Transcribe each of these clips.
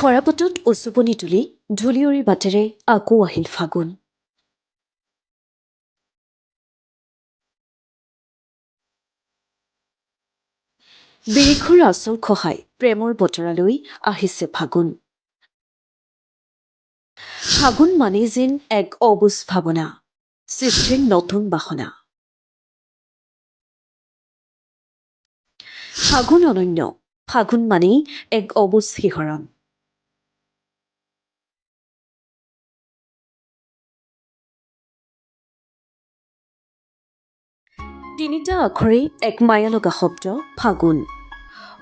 সৰাপাতত উচুপনি তুলি ধূলিয়ৰী বাটেৰে আকৌ আহিল ফাগুন। বিৰিখুৰ আচল খহাই প্ৰেমৰ বতৰালৈ আহিছে ফাগুন। ফাগুন মানেই যেন এক অবুজ ভাৱনা সৃষ্টিৰ নতুন বাসনা। ফাগুন অনন্য ফাগুন মানেই এক অবুজ শিহৰণ। তিনিটা আখৰেই এক মায়া লগা শব্দ ফাগুন।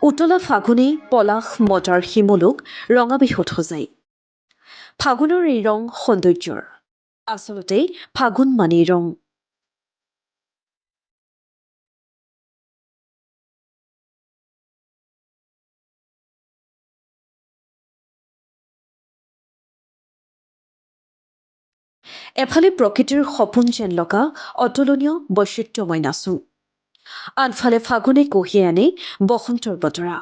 উতলা ফাগুনেই পলাশ মজাৰ শিমলুক ৰঙা বিহুত সজাই ফাগুনৰ এই ৰং সৌন্দৰ্যৰ। আচলতে ফাগুন মানেই ৰং। এফালে প্ৰকৃতিৰ সপোন যেন লগা অতুলনীয় বৈচিত্ৰ্যময় নাচো। আনফালে ফাগুনে কঢ়িয়াই আনে বসন্তৰ বতৰা।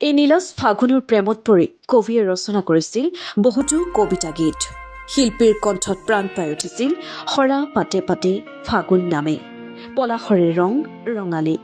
এই নীলাজ ফাগুনৰ প্ৰেমত পৰি কবিয়ে ৰচনা কৰিছিল বহুতো কবিতা গীত। শিল্পীৰ কণ্ঠত প্ৰাণ পাই উঠিছিল সৰা পাতে পাতে ফাগুন নামে। পলাশৰে ৰং ৰঙালী।